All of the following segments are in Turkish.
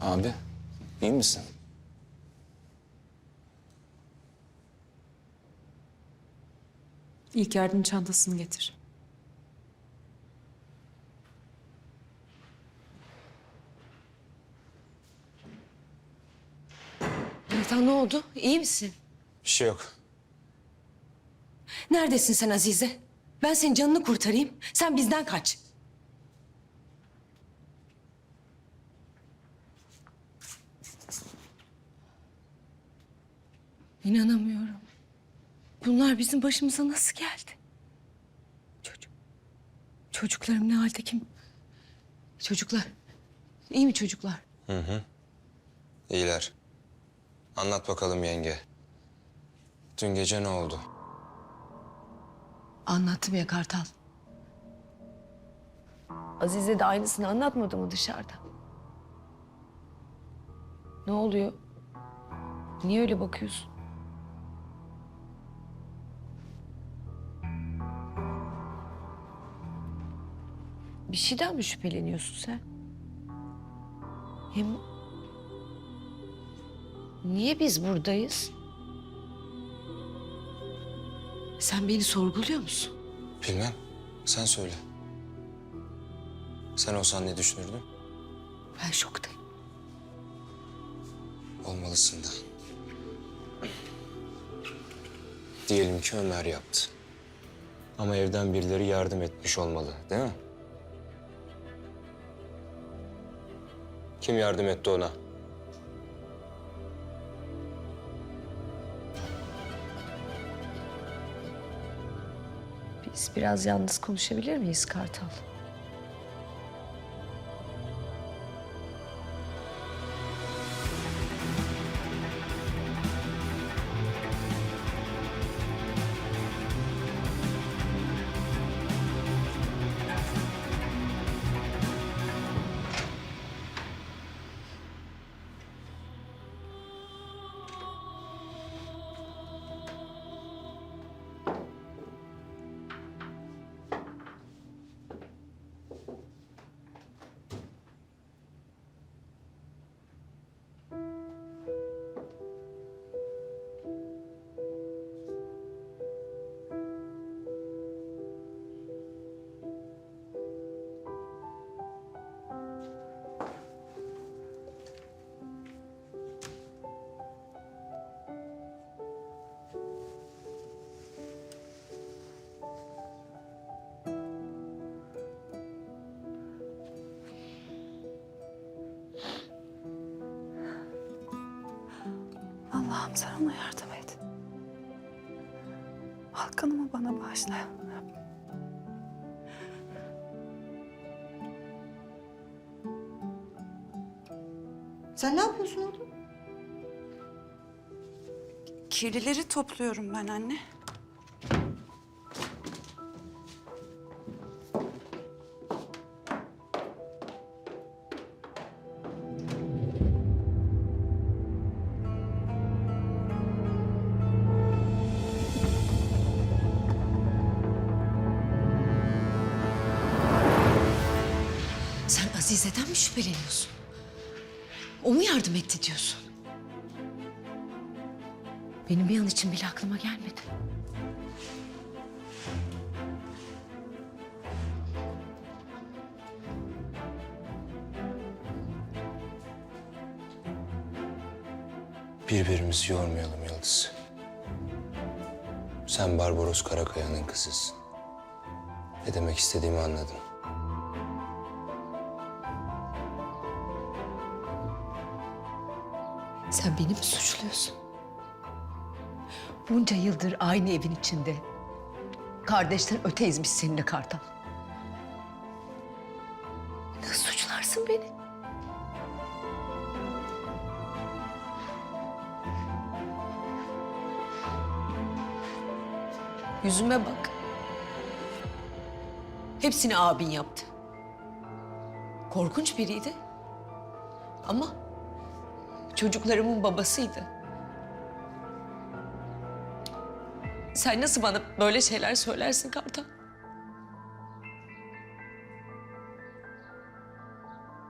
Abi, iyi misin? İlk yardım çantasını getir. Ertan ne oldu? İyi misin? Bir şey yok. Neredesin sen Azize? Ben senin canını kurtarayım. Sen bizden kaç. İnanamıyorum. Bunlar bizim başımıza nasıl geldi? Çocuk. Çocuklarım ne halde kim? Çocuklar. İyi mi çocuklar? İyiler. Anlat bakalım yenge. Dün gece ne oldu? Anlattım ya Kartal. Azize de aynısını anlatmadı mı dışarıda? Ne oluyor? Niye öyle bakıyorsun? Bir şeyden mi şüpheleniyorsun sen? Hem niye biz buradayız? Sen beni sorguluyor musun? Bilmem. Sen söyle. Sen olsan ne düşünürdün? Ben şoktayım. Olmalısın da. Diyelim ki Ömer yaptı. Ama evden birileri yardım etmiş olmalı, değil mi? Kim yardım etti ona? Biz biraz yalnız konuşabilir miyiz Kartal? Sen ona yardım et. Halkanımı bana bağışla. Sen ne yapıyorsun orada? Kirlileri topluyorum ben anne. Şüpheleniyorsun? O mu yardım etti diyorsun? Benim bir an için bile aklıma gelmedi. Birbirimizi yormayalım Yıldız. Sen Barbaros Karakaya'nın kızısın. Ne demek istediğimi anladın. Sen beni mi suçluyorsun? Bunca yıldır aynı evin içinde. Kardeşten öteyiz biz seninle Kartal. Nasıl suçlarsın beni? Yüzüme bak. Hepsini abin yaptı. Korkunç biriydi. Ama çocuklarımın babasıydı. Sen nasıl bana böyle şeyler söylersin Kartal?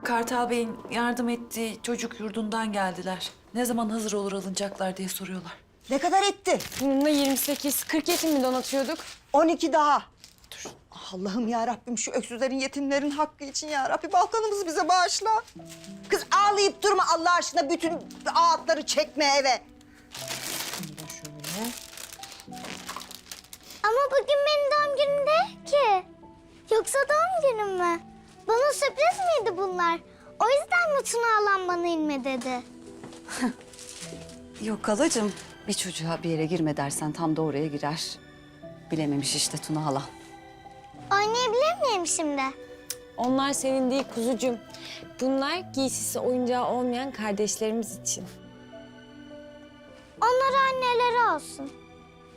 Kartal Bey'in yardım ettiği çocuk yurdundan geldiler. Ne zaman hazır olur alınacaklar diye soruyorlar. Ne kadar etti? Bununla 28, 40 yetim mi donatıyorduk? 12 daha. Dur. Allah'ım ya Rabbim şu öksüzlerin, yetimlerin hakkı için ya Rabbi Balkanımızı bize bağışla. Kız ağlayıp durma Allah aşkına bütün ağıtları çekme eve. Ama bugün benim doğum günüm değil ki. Yoksa doğum günüm mü? Bana sürpriz miydi bunlar? O yüzden mi Tuna alan bana inme dedi? Yok halacığım. Bir çocuğa bir yere girme dersen tam da oraya girer. Bilememiş işte Tuna hala. Oynayabilir miyim şimdi? Onlar senin değil kuzucuğum. Bunlar giysisi oyuncağı olmayan kardeşlerimiz için. Onlar anneleri olsun.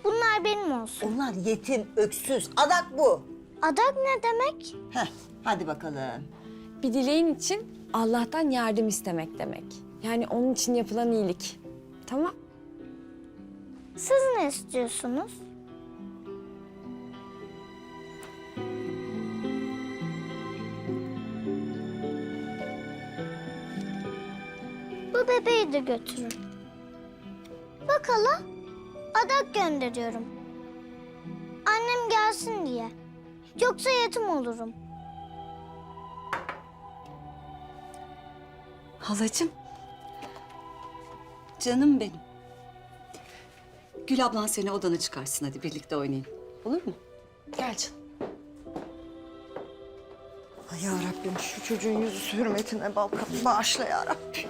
Bunlar benim olsun. Onlar yetim, öksüz, adak bu. Adak ne demek? Heh, hadi bakalım. Bir dileğin için Allah'tan yardım istemek demek. Yani onun için yapılan iyilik. Tamam. Siz ne istiyorsunuz? Bu bebeği de götürün. Bak hala, adak gönderiyorum. Annem gelsin diye. Yoksa yetim olurum. Halacığım. Canım benim. Gül ablan seni odana çıkarsın hadi birlikte oynayın. Olur mu? Gel canım. Ay ya Rabbim şu çocuğun yüzü hürmetine Balkan bağışla ya Rabbim.